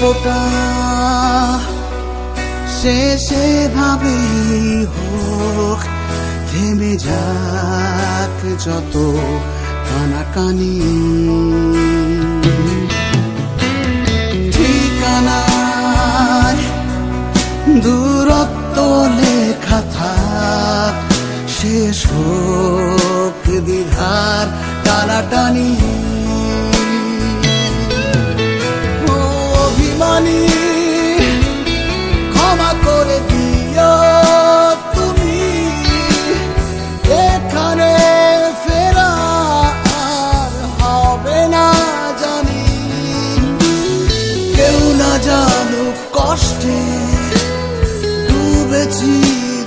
গল্পটা সে সেভাবেই হোক, থেমে যাক যত কানাকানি। ঠিকানায় দূরত্ব লেখা থাক, শেষ হোক দ্বিধার টানাটানি। অভিমানী ক্ষমা করে দিও তুমি। এখানে ফেরা আর হবে না জানি। কেউ না জানুক কষ্টে, ডুবেছি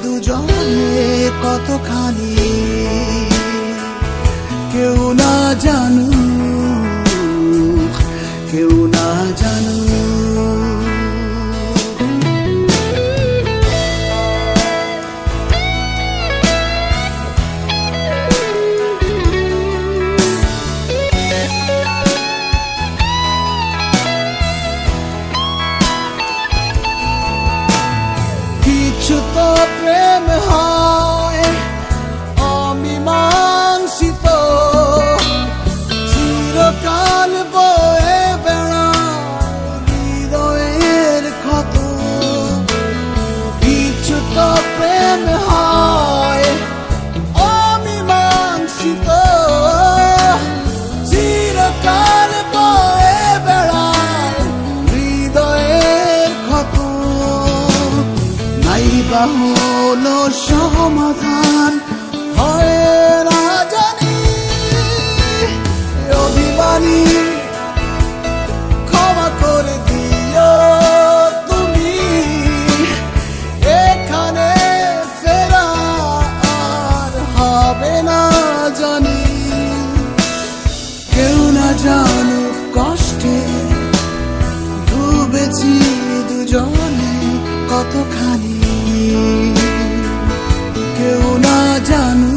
দুজনে কতখানি। কেউ না জানুক, কেউ তো প্রেম হয় বা হলো সমাধান হয় না জানি। অভিমানী, ক্ষমা করে দিও তুমি। এখানে ফেরা আর হবে না জানি। কেউ না জানুক কষ্টে, ডুবেছি দুজনে কতখানি। কেউ না জানু